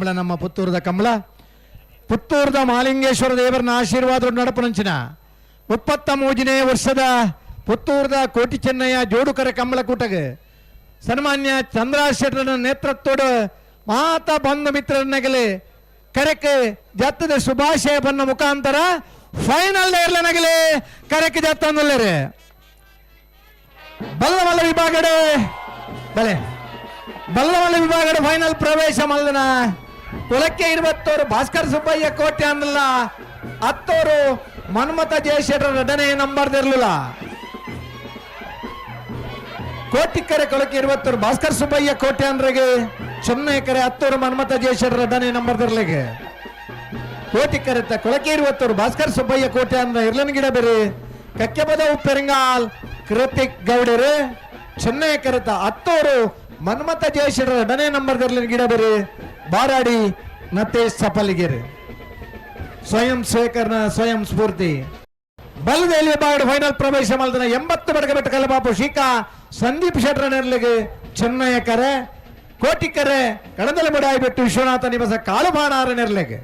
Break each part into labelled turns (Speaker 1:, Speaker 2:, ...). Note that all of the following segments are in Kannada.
Speaker 1: ಕಂಬಳ ನಮ್ಮ ಪುತ್ತೂರದ ಕಮಲ. ಪುತ್ತೂರದ ಮಾಲಿಂಗೇಶ್ವರ ದೇವರನ್ನ ಆಶೀರ್ವಾದ ನಡಪನಂಚಿನ ಮುಪ್ಪತ್ತ ವರ್ಷದ ಪುತ್ತೂರದ ಕೋಟಿ ಚೆನ್ನಯ್ಯ ಜೋಡುಕರ ಕಂಬಳ ಕೂಟಗ ಸನ್ಮಾನ್ಯ ಚಂದ್ರಶೇಖರನ ನೇತೃತ್ವದ ಮಾತ ಬಂಧು ಮಿತ್ರರನ್ನಗಲಿ ಕರೆಕ್ಕೆ ಜತ್ತದ ಶುಭಾಶಯ ಬನ್ನ ಮುಖಾಂತರ ಫೈನಲ್ ಕರೆಕ್ಕೆ ಜತ್ತಂದಲ್ಲರೆ ಬಲ್ಲವಲ್ಲ ವಿಭಾಗಡೆ ಬಲೆ. ಬಲ್ಲವಲ್ಲ ವಿಭಾಗದ ಫೈನಲ್ ಪ್ರವೇಶ ಮಲ್ಲನ ಕುಲಕ್ಕೆ ಇರುವತ್ತೋರು ಭಾಸ್ಕರ್ ಸುಬ್ಬಯ್ಯ ಕೋಟೆ ಅನ್ನಲ್ಲ, ಹತ್ತೋರು ಮನ್ಮಥ ಜಯಶೇಖರ ಎರಡನೇ ನಂಬರ್ದಿರ್ಲಿಲ್ಲ. ಕೋಟಿ ಕರೆ ಕೊಳಕ್ಕೆ ಇರುವತ್ತೋರು ಭಾಸ್ಕರ್ ಸುಬ್ಬಯ್ಯ ಕೋಟೆ ಅಂದ್ರಿಗೆ ಚೆನ್ನೈ ಕರೆ ಹತ್ತೋರು ಮನ್ಮಥ ಜಯಶೇಖರ ಎರಡನೇ ನಂಬರ್ದಿರ್ಲಿಗೆ ಕೋಟಿ ಕರೆ ತ ಕೊಳಕೆ ಇರುವತ್ತೋರು ಭಾಸ್ಕರ್ ಸುಬ್ಬಯ್ಯ ಕೋಟೆ ಅಂದ್ರ ಇರ್ಲನ್ ಗಿಡ ಬೇರೆ. ಕಕ್ಕೆಬದ ಉಪ್ಪೆರಿಂಗಾಲ್, ಕೃತಿಕ್ ಗೌಡರು. ಚೆನ್ನೈ ಕರೆತ ಹತ್ತೋರು ಮನ್ಮಥ ಜಯಶೇಖರ ಎರಡನೇ ನಂಬರ್ ಇರ್ಲಿನ ಗಿಡ ಬೇರೆ. ಬಾರಾಡಿ ನತೇಶ್ ಸಫಲಿಗೆರೆ. ಸ್ವಯಂ ಸೇಖರ್ನ ಸ್ವಯಂ ಸ್ಫೂರ್ತಿ. ಬಲದಲ್ಲಿ ವಿಭಾಗದ ಫೈನಲ್ ಪ್ರವೇಶ ಮಾಡಿದ ಎಂಬತ್ತು ಬಡಕ ಬೆಟ್ಟ ಕಲಬಾಪು ಶೀಕಾ, ಸಂದೀಪ್ ಶೆಟ್ರ ನೆರಳಿಗೆ ಚೆನ್ನಯ್ಯ ಕರೆ ಕೋಟಿಕರೆ ಕಡದಲ ಬಡಾಯಿ ಬಿಟ್ಟು ವಿಶ್ವನಾಥ ನಿವಾಸ ಕಾಲುಬಾಣಾರ ನೆರಳಿಗೆ.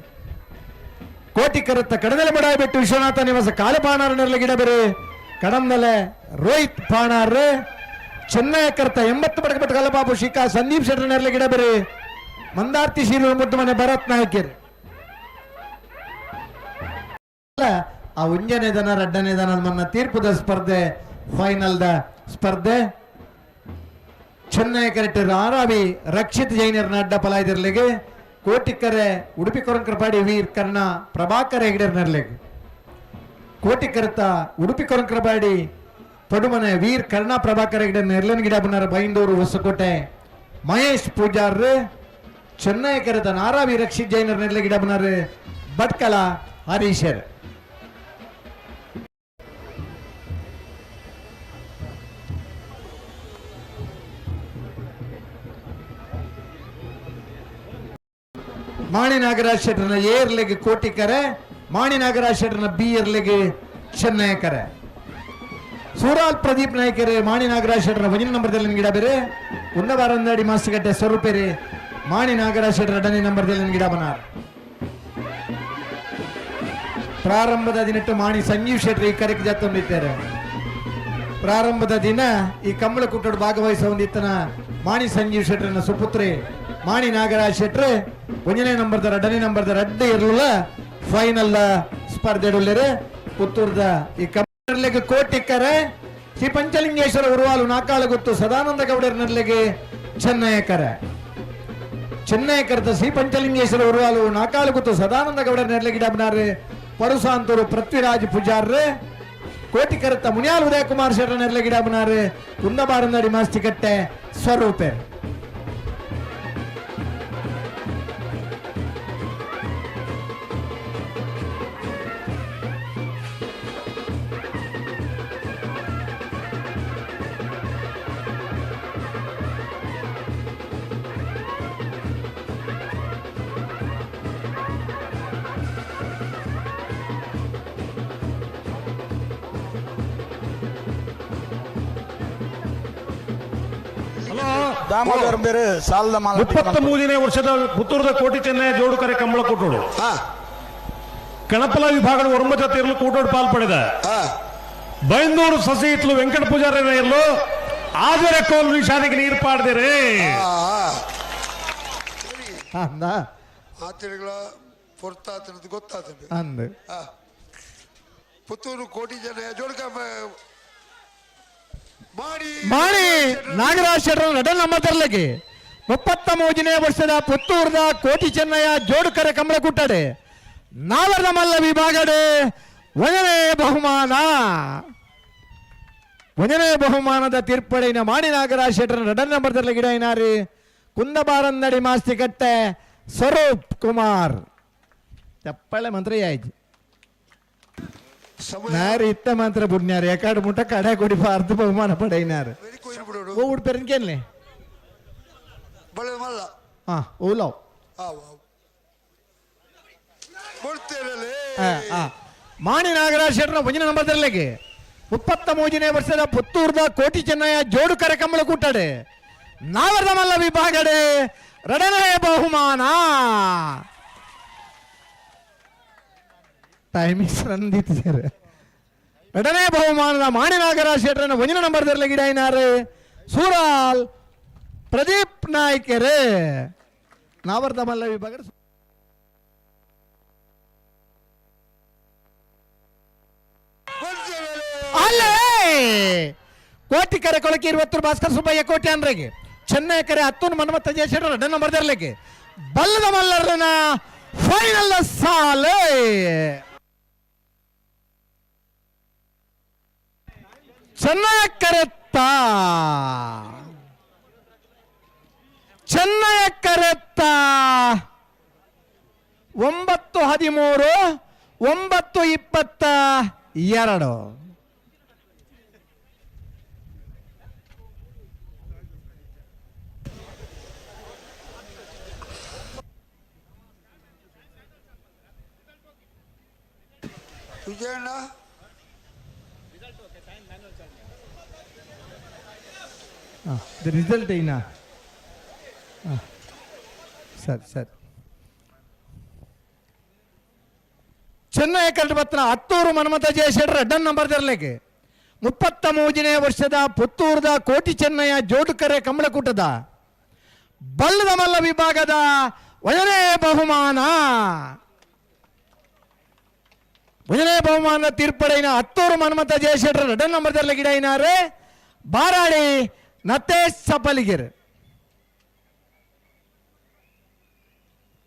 Speaker 1: ಕೋಟಿಕರತ್ತ ಕಡದಲ ಬಡಾಯಿ ಬಿಟ್ಟು ವಿಶ್ವನಾಥ ನಿವಾಸ ಕಾಲುಬಾಣಾರ ನೆರಳಿಗೆ ಇಡಬೇರಿ ಕಡಂದಲೆ ರೋಹಿತ್ ಪಾಣಾರ್ ಚೆನ್ನಯ್ಯ ಕರ್ತ ಎಂಬತ್ತು ಬಡಕ ಬೆಟ್ಟ ಕಲಬಾಪು ಶೀಕಾ, ಸಂದೀಪ್ ಶೆಟ್ರ ನೆರಳಿಗೆ ಇಡಬೇರೆ ಮಂದಾರ್ತಿ ಶೀರು ಮುದ್ದು ಮನೆ ಭರತ್ ಅಲ್ಲ, ಆ ಉಂಜನೇ ದನ ರಡ್ಡನೇ ದನ ಮನ್ನ ತೀರ್ಪುದ ಸ್ಪರ್ಧೆ ಫೈನಲ್ ದ ಸ್ಪರ್ಧೆ. ಚೆನ್ನೈ ಕರೆಕ್ಟರ್ ಆರಾವಿ ರಕ್ಷಿತ್ ಜೈನರ್ನ ಅಡ್ಡ ಪಲಾಯ್ದಿರ್ಲಿಗೆ ಕೋಟಿಕರೆ ಉಡುಪಿ ಕೊರಂಕರಪಾಡಿ ವೀರ್ ಕರ್ಣ ಪ್ರಭಾಕರ ಹೆಗ್ಡರ್ನರ್ಲಿಗೆ. ಕೋಟಿಕರತ ಉಡುಪಿ ಕೊರಂಕರಪಾಡಿ ಪಡುಮನೆ ವೀರ್ ಕರ್ಣ ಪ್ರಭಾಕರ ಹೆಗ್ಡರ್ ನೆರ್ಲನ್ ಗಿಡ ಬಂದರ ಬೈಂದೂರು ಹೊಸಕೋಟೆ. ಮಹೇಶ್ ಪೂಜಾರ್ ಚೆನ್ನೈ ಕರೆತ ನಾರಾವಿ ರಕ್ಷಿತ್ ಜೈನರ್ ನೆರ್ಲೆ ಗಿಡ ಬನ್ನಾರ ಭಟ್ಕಳ ಹರೀಶರ್ ಮಾಣಿ ನಾಗರಾಜ್ ಶೆಟ್ಟರ್ನ ಎ ಇರ್ಲೆಗೆ ಕೋಟಿಕರೆ ಮಾಣಿ ನಾಗರಾಜ್ ಶೆಟ್ಟರ್ನ ಬಿ ಇರ್ಲೆಗೆ ಚೆನ್ನಯ್ಯಕರೆ ಸೂರಾಲ್ ಪ್ರದೀಪ್ ನಾಯ್ಕರೆ ಮಾಣಿ ನಾಗರಾಜ್ ಶೆಟ್ಟರ್ನ ಒಂಜಿನ ನಂಬರ್ದಲ್ಲಿ ಗಿಡ ಬೇರೆ ಉನ್ನವಾರಂದಾಡಿ ಮಾಸ್ಗಟ್ಟೆ ಸ್ವರೂಪೇರಿ ಮಾಣಿ ನಾಗರಾಜ್ ಶೆಟ್ಟರ್ ಎರಡನೇ ನಂಬರ್ದಲ್ಲಿ ಗಿಡ ಬನಾರ್ ಪ್ರಾರಂಭದ ದಿನಟ್ಟು ಮಾಣಿ ಸಂಜೀವ್ ಶೆಟ್ಟರ್ ಈ ಕರೆಕ್ ಜಾತಿದ್ದಾರೆ ಪ್ರಾರಂಭದ ದಿನ ಈ ಕಂಬಳ ಕುಟ್ಟಡು ಭಾಗವಹಿಸುವ ಮಾಣಿ ಸಂಜೀವ್ ಶೆಟ್ರನ ಸುಪುತ್ರಿ ಮಾಣಿ ನಾಗರಾಜ್ ಶೆಟ್ಟರ್ ಒಂದನೇ ನಂಬರ್ದ ಎರಡನೇ ನಂಬರ್ದ ರಡ್ಡ ಇರಲಿಲ್ಲ ಫೈನಲ್ ಸ್ಪರ್ಧೆ ಉಳ್ಳೇರೆ ಪುತ್ತೂರ್ದ ಈ ಕಂಬಳಿಗೆ ಕೋಟಿಕ್ಕರೆ ಶ್ರೀ ಪಂಚಲಿಂಗೇಶ್ವರ ಉರುವಾಲು ನಾಕಾಳು ಗೊತ್ತು ಸದಾನಂದ ಗೌಡರ್ನಲ್ಲಿಗೆ ಚೆನ್ನಯ್ಯಕರೆ ಚೆನ್ನೈಕರ್ತ ಶ್ರೀ ಪಂಚಲಿಂಗೇಶ್ವರ ಉರುವಾಲು ನಾಕಾಳು ಗೊತ್ತು ಸದಾನಂದ ಗೌಡರ್ ನೆರಳಿಗಿಡಬ್ನಾರೆ ಪರುಸಾಂತೂರು ಪೃಥ್ವಿರಾಜ್ ಪೂಜಾರ್ರೆ. ಕೋಟಿಕರತ್ತ ಮುನಿಯಾಲ್ ಉದಯ ಕುಮಾರ್ ಶೆಟ್ರ ಕುಂದಬಾರನಡಿ ಮಾಸ್ತಿಕಟ್ಟೆ ಸ್ವರೂಪೆ.
Speaker 2: ದಾಮೋದರ ಬೇರೆ ಸಾಲದ ಮಾಲ
Speaker 3: ಇಪ್ಪತ್ತ ಮೂರನೇ ವರ್ಷದ ಪುತ್ತೂರದ ಕೋಟಿ ಚೆನ್ನೈ ಜೋಡುಕರೆ ಕಂಬಳ ಕೂಟೋಡು
Speaker 2: ಹಾ.
Speaker 3: ಕಣಪಲ ವಿಭಾಗದ ಒರಂಬ ಜಾತಿ ಇರಲು ಕೂಟೋಡು ಪಾಲ್ಪಡಿದ
Speaker 2: ಹಾ.
Speaker 3: ಬೈಂದೂರು ಸಸಿ ಇಟ್ಲು ವೆಂಕಟ ಪೂಜಾರನ ಇರಲು. ಆದರೆ ಕೋಲು ನಿಶಾನಿಗೆ ನೀರು ಪಾಡ್ದಿರಿ.
Speaker 1: ಅಂದ
Speaker 4: ಆತಳಿಗಳ ಪೊರ್ತಾತನದು ಗೊತ್ತಾತ
Speaker 1: ಅಂದ.
Speaker 4: ಪುತ್ತೂರು ಕೋಟಿ ಜನ ಜೋಡ್ಕ
Speaker 1: ಮಾಣಿ ನಾಗರಾಜ್ ಶೆಟ್ಟರ್ ನಟನ ತರಲಿಕ್ಕೆ ಮುಪ್ಪತ್ತ ಮೂಜನೇ ವರ್ಷದ ಪುತ್ತೂರದ ಕೋಟಿ ಚೆನ್ನಯ್ಯ ಜೋಡುಕರೆ ಕಂಬಳ ಕುಟ್ಟಡೆ ನಾವರದ ಮಲ್ಲ ವಿಭಾಗಡೆ ಒಂದನೇ ಬಹುಮಾನ. ಒಂದನೇ ಬಹುಮಾನದ ತೀರ್ಪಡಿನ ಮಾಣಿ ನಾಗರಾಜ್ ಶೆಟ್ಟರ್ ನಟನ ತರಲಿ ಗಿಡ ಏನಾರಿ? ಮಾಸ್ತಿ ಕಟ್ಟೆ ಸ್ವರೂಪ್ ಕುಮಾರ್. ಚಪ್ಪಳೆ ಮಂತ್ರಿ ಆಯ್ತು. ನಾರು ಇತ್ತ ಮಾತ್ರ ಬುಡ್ನ್ಯಾರು ಯಾಕಾಡು ಮುಟ್ಟ ಕಡೆ ಕೊಡಿ ಅರ್ಧ ಬಹುಮಾನ ಪಡೆಯಿನಾರು
Speaker 4: ವೆರಿ ಕೊಯ್ಲು ಬಿಡೋಡು
Speaker 1: ಓ ಉಡ್ಪೆರನ್ಕೇನ್ಲೆ
Speaker 4: ಬಳೆ ಮಲ್ಲ.
Speaker 1: ಹಾ ಓಲವ್
Speaker 4: ಆವು ಆವು ಕೊಡ್ತೇರಲ್ಲೇ
Speaker 1: ಮಾಣಿ ನಾಗರಾಜ್ ಶೆಟ್ರನ ಒಂಜಿನ ನಂಬರ್ದಲ್ಲಿಗೆ ಮುಪ್ಪತ್ತ ಮೂಜನೇ ವರ್ಷದ ಪುತ್ತೂರ್ದ ಕೋಟಿ ಚೆನ್ನಯ್ಯ ಜೋಡು ಕರೆ ಕಂಬಳ ಕೂಟಡೆ. ನಾವರ್ದ ಮಲ್ಲ ವಿಭಾಗಡೆ ಎರಡನೇ ಬಹುಮಾನ. ಟೈಮಿಂಗ್ಸ್ ಸರ್ ಎರಡನೇ ಬಹುಮಾನದ ಮಾಣಿನಾಗರ ಶೆಟ್ರನ್ನ ಒಂಜನ ನಂಬರ್ ಗಿಡ ಏನಾರೆ ಸೂರಾಲ್ ಪ್ರದೀಪ್ ನಾಯ್ಕೆರೆ. ನಾವರ್ಧ ಮಲ್ಲ ವಿಭಾಗ ಅಲ್ಲೇ! ಕೋಟಿಕರೆ ಕೊಳಕಿ ಇರುವತ್ತು ಭಾಸ್ಕರ್ ಸುಬ್ಬಯ್ಯ ಕೋಟಿ ಅನ್ರಿಗೆ ಚೆನ್ನೈ ಕರೆ ಹತ್ತು ಮನ್ಮತ್ತ ಜಯಶೇಖರ ಎರಡನೇ ನಂಬರ್ ಬಲ್ಲದ ಮಲ್ಲರನ ಫೈನಲ್ ಸಾಲೆ! ಚೆನ್ನೈ ಕರೆತ್ತ ಚೆನ್ನಯ ಕರೆತ್ತ ಒಂಬತ್ತು ಹದಿಮೂರು ಒಂಬತ್ತು ಇಪ್ಪತ್ತ ಎರಡು.
Speaker 4: ವಿಜಯಣ್ಣ?
Speaker 1: ರಿಸಲ್ಟ್ ಏನಾ? ಸರಿ ಸರಿ. ಚೆನ್ನೈ ಕಲ್ಪತ್ರ ಹತ್ತೂರು ಮನ್ಮಥ ಜಯಶೇಖರ್ ರೆಡ್ಡನ್ ನಂಬರ್ ತರಲಿಕ್ಕೆ. ಮುಪ್ಪತ್ತ ಮೂಜನೇ ವರ್ಷದ ಪುತ್ತೂರದ ಕೋಟಿ ಚೆನ್ನಯ್ಯ ಜೋಡುಕರೆ ಕಮಲಕೂಟದ. ಬಲ್ಲದ ಮಲ್ಲ ವಿಭಾಗದ ಒಳನೇ ಬಹುಮಾನ. ಒಂದನೇ ಬಹುಮಾನ ತೀರ್ಪಡೈನ ಹತ್ತೂರು ಮನ್ಮಥ ಜಯಶೆಟ್ಟರ್ ರೆಡ್ಡನ್ ನಂಬರ್ ತರಲಿ ಗಿಡ ಏನಾರೆ ಬಾರಾಡಿ ನತೇಶ್ ಸಪಲಿಗಿರ್.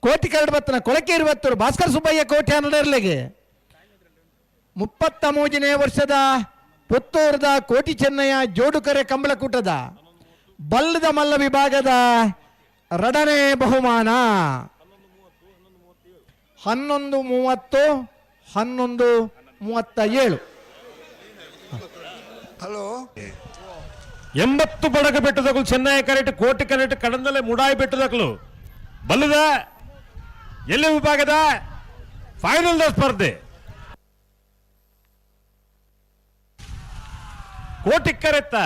Speaker 1: ಕೋಟಿ ಕರಡು ಬತ್ತನ ಕೊಳಕೆ ಇರುವತ್ತೂರು ಭಾಸ್ಕರ್ ಸುಬ್ಬಯ್ಯ ಕೋಟಿ ಹನ್ನೆರಡರ್ಲೆಗೆ ಮುಪ್ಪತ್ತ ಮೂಜನೇ ವರ್ಷದ ಪುತ್ತೂರದ ಕೋಟಿ ಚೆನ್ನಯ್ಯ ಜೋಡುಕರೆ ಕಂಬಳಕೂಟದ. ಬಲ್ಲದ ಮಲ್ಲ ವಿಭಾಗದ ರಡನೇ ಬಹುಮಾನ. ಹನ್ನೊಂದು ಮೂವತ್ತು. ಹನ್ನೊಂದು ಮೂವತ್ತ ಏಳು
Speaker 4: ಹಲೋ?
Speaker 3: ಎಂಬತ್ತು ಬಡಗ ಬೆಟ್ಟದಗಳು ಚೆನ್ನೈ ಕರೆಟ್ ಕೋಟಿ ಕರೆಟ್ ಕಡಂದಲೆ ಮುಡಾಯಿ ಬೆಟ್ಟದಗಳು ಬಲ್ಲದ? ಎಲ್ಲಿ ವಿಭಾಗದ? ಫೈನಲ್ ಸ್ಪರ್ಧೆ. ಕೋಟಿ ಕರೆತ್ತ.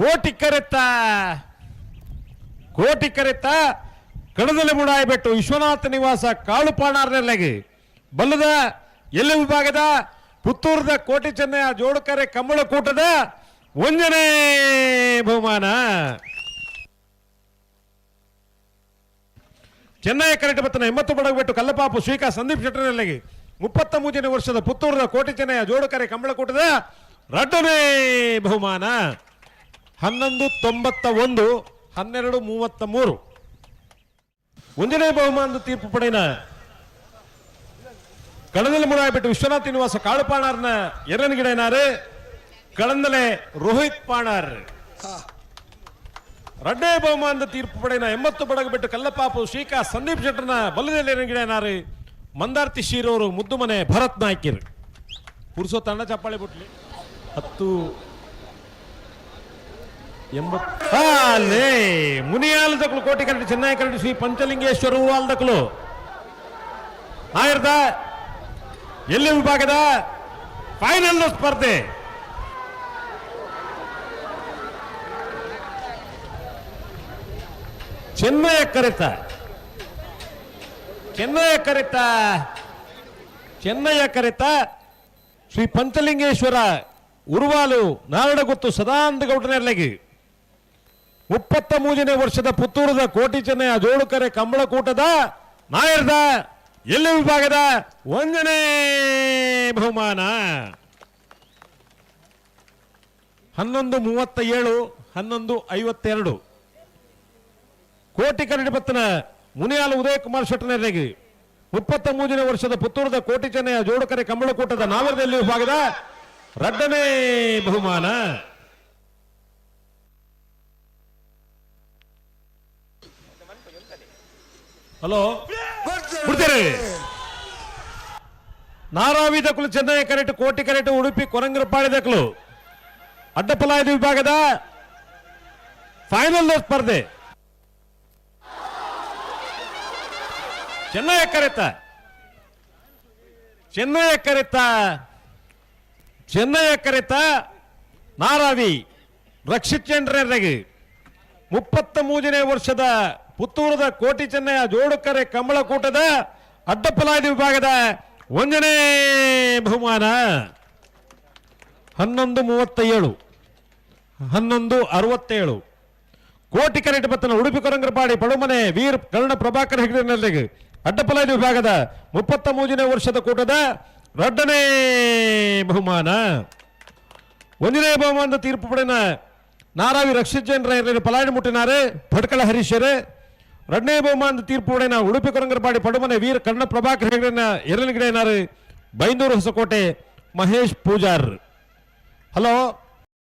Speaker 3: ಕೋಟಿ ಕರೆತ್ತ. ಕೋಟಿ ಕರೆತ್ತ. ಕಡದಲೆ ಮುಡಾಯಿ ಬೆಟ್ಟು ವಿಶ್ವನಾಥ ನಿವಾಸ ಕಾಳು ಪಾಣಾರ್ನೆಲ್ಲೆಗೆ ಬಲ್ಲದ ಎಲ್ಲಿ ವಿಭಾಗದ ಪುತ್ತೂರದ ಕೋಟಿ ಜೋಡಕರೆ ಜೋಡುಕರೆ ಕಮ್ಮಳಕೂಟದ ಒಂದನೇ ಬಹುಮಾನ. ಚೆನ್ನೈ ಕರೆಟ್ ಬತ್ತನ ಎಂಬತ್ತು ಬಡಗಬಿಟ್ಟು ಕಲ್ಲಪಾಪು ಶ್ರೀಕಾ ಸಂದೀಪ್ ಶೆಟ್ಟರಲ್ಲಿಗೆ ಮುಪ್ಪತ್ತ ಮೂಜನೇ ವರ್ಷದ ಪುತ್ತೂರದ ಕೋಟಿ ಚೆನ್ನಯ ಜೋಡುಕರೆ ಕಂಬಳಕೂಟದ ರಡ್ಡನೇ ಬಹುಮಾನ. ಹನ್ನೊಂದು ತೊಂಬತ್ತ ಒಂದು, ಹನ್ನೆರಡು ಮೂವತ್ತ ಮೂರು. ಒಂದನೇ ಬಹುಮಾನದ ತೀರ್ಪು ಪಡೆಯಿನ ಕಳದಲ್ಲಿ ಮುಡಾಯ್ಬಿಟ್ಟು ವಿಶ್ವನಾಥ್ ನಿವಾಸ ಕಾಳುಪಾಣಾರ್ನ ಎರಡನೇ ಗಿಡ ಏನಾರು? ಕಳಂದಲೆ ರೋಹಿತ್ ಪಾಣಾರ್. ರಡ್ಡೇ ಬಹುಮಾನದ ತೀರ್ಪು ಪಡೆಯನ ಎಂಬತ್ತು ಬಡಗ ಬಿಟ್ಟು ಕಲ್ಲಪಾಪು ಶ್ರೀಕಾ ಸಂದೀಪ್ ಶೆಟ್ಟರ್ನ ಬಲ್ಲದಲ್ಲಿ ಗಿಡ ಏನಾರು? ಮಂದಾರ್ತಿ ಶೀರೋರು ಮುದ್ದು ಮನೆ ಭರತ್ ನಾಯ್ಕಿರ್. ಪುರುಷೋ ತಂಡ ಚಪ್ಪಾಳೆ ಬಿಟ್ಲಿ. ಹತ್ತು ಮುನಿಯಾಲ್ ಮುನಿಯಾಲದಕ್ಕಲು ಕೋಟಿ ಕರಡಿ ಚೆನ್ನೈ ಕರಡಿ ಶ್ರೀ ಪಂಚಲಿಂಗೇಶ್ವರ ಆಲ್ದಕ್ಕಲು ಆಯ್ರದ ಎಲ್ಲಿ ವಿಭಾಗದ ಫೈನಲ್ ಸ್ಪರ್ಧೆ? ಚೆನ್ನಯ ಕರೆತ. ಚೆನ್ನಯ ಕರೆತ. ಚೆನ್ನಯ ಕರೆತ. ಶ್ರೀ ಪಂಚಲಿಂಗೇಶ್ವರ, ಉರುವಾಲು ನಾರಡಗುತ್ತು ಸದಾನಂದಗೌಡನೆಲ್ಲಗಿ ಮುಪ್ಪತ್ತ ಮೂರನೇ ವರ್ಷದ ಪುತ್ತೂರದ ಕೋಟಿ ಚೆನ್ನಯ ಜೋಳುಕರೆ, ಕಂಬಳಕೂಟದ ನಾಯರ್ದ ಎಲ್ಲಿ ವಿಭಾಗದ ಒಂದನೇ ಬಹುಮಾನ. ಹನ್ನೊಂದು ಮೂವತ್ತ ಏಳು ಹನ್ನೊಂದು ಐವತ್ತೆರಡು. ಕೋಟಿ ಕನ್ನಡ ಪತ್ತನ ಮುನಿಯಾಲ ಉದಯ ಕುಮಾರ್ ಶೆಟ್ಟನೆರೆಗೆ ಮುಪ್ಪತ್ತ ಮೂರನೇ ವರ್ಷದ ಪುತ್ತೂರದ ಕೋಟಿ ಚೆನ್ನೆಯ ಜೋಡಕರೆ ಕಂಬಳಕೂಟದ ನಾವರದಲ್ಲಿ ವಿಭಾಗದ ರಡ್ಡನೇ ಬಹುಮಾನ. ಹಲೋ? ಬಿಡ್ತೀರಿ? ನಾರಾವಿ ದಕ್ಕಲು ಚೆನ್ನೈ ಕರೆಟ್, ಕೋಟಿ ಕರೆಟ್, ಉಡುಪಿ ಕೊರಂಗರಪಾಡಿ ದಕ್ಕಲು ಅಡ್ಡಪಲಾಯದ ವಿಭಾಗದ ಫೈನಲ್ ಸ್ಪರ್ಧೆ. ಚೆನ್ನೈ ಕರೆತ. ಚೆನ್ನೈ ಕರೆತ. ಚೆನ್ನೈ ಕರೆತ ನಾರಾವಿ ರಕ್ಷಿತ್ ಚಂದ್ರರಿಗೆ ಮುಪ್ಪತ್ತ ಮೂರನೇ ವರ್ಷದ ಪುತ್ತೂರದ ಕೋಟಿ ಚೆನ್ನಯ ಜೋಡುಕರೆ ಕೂಟದ ಅಡ್ಡಪಲಾದಿ ವಿಭಾಗದ ಒಂದನೇ ಬಹುಮಾನ. ಹನ್ನೊಂದು ಮೂವತ್ತ ಏಳು ಹನ್ನೊಂದು ಅರವತ್ತೇಳು. ಕೋಟಿ ಕರೆಟ್ ಬತ್ತನ ಉಡುಪಿ ಕೊರಂಗರಪಾಡಿ, ಪಡುಮನೆ, ವೀರ್, ಕರ್ಣ ಪ್ರಭಾಕರ್ ಹೆಗಡೆನಲ್ಲಿಗೆ ಅಡ್ಡಪಲಾದಿ ವಿಭಾಗದ ಮುಪ್ಪತ್ತ ಮೂರನೇ ವರ್ಷದ ಕೂಟದ ರಡ್ಡನೇ ಬಹುಮಾನ. ಒಂದನೇ ಬಹುಮಾನದ ತೀರ್ಪು ಪಡೆನ ನಾರಾವಿ ರಕ್ಷಿತ್ ಜೈನ್ ಪಲಾಯಿ ಮುಟ್ಟಿನಾರೆ, ಭಟ್ಕಳ ಹರೀಶರೇ. ಎರಡನೇ ಬಹುಮಾನದ ತೀರ್ಪು ಪಡೆನ ಉಡುಪಿ ಕೊರಂಗರಪಾಡಿ ಪಡುಮನೆ ವೀರ ಕರ್ಣ ಪ್ರಭಾಕರ್ ಹೆಗಡೆನ ಎರಲಿಗಿಡೇನಾರು ಬೈಂದೂರು ಹೊಸಕೋಟೆ ಮಹೇಶ್ ಪೂಜಾರ್. ಹಲೋ?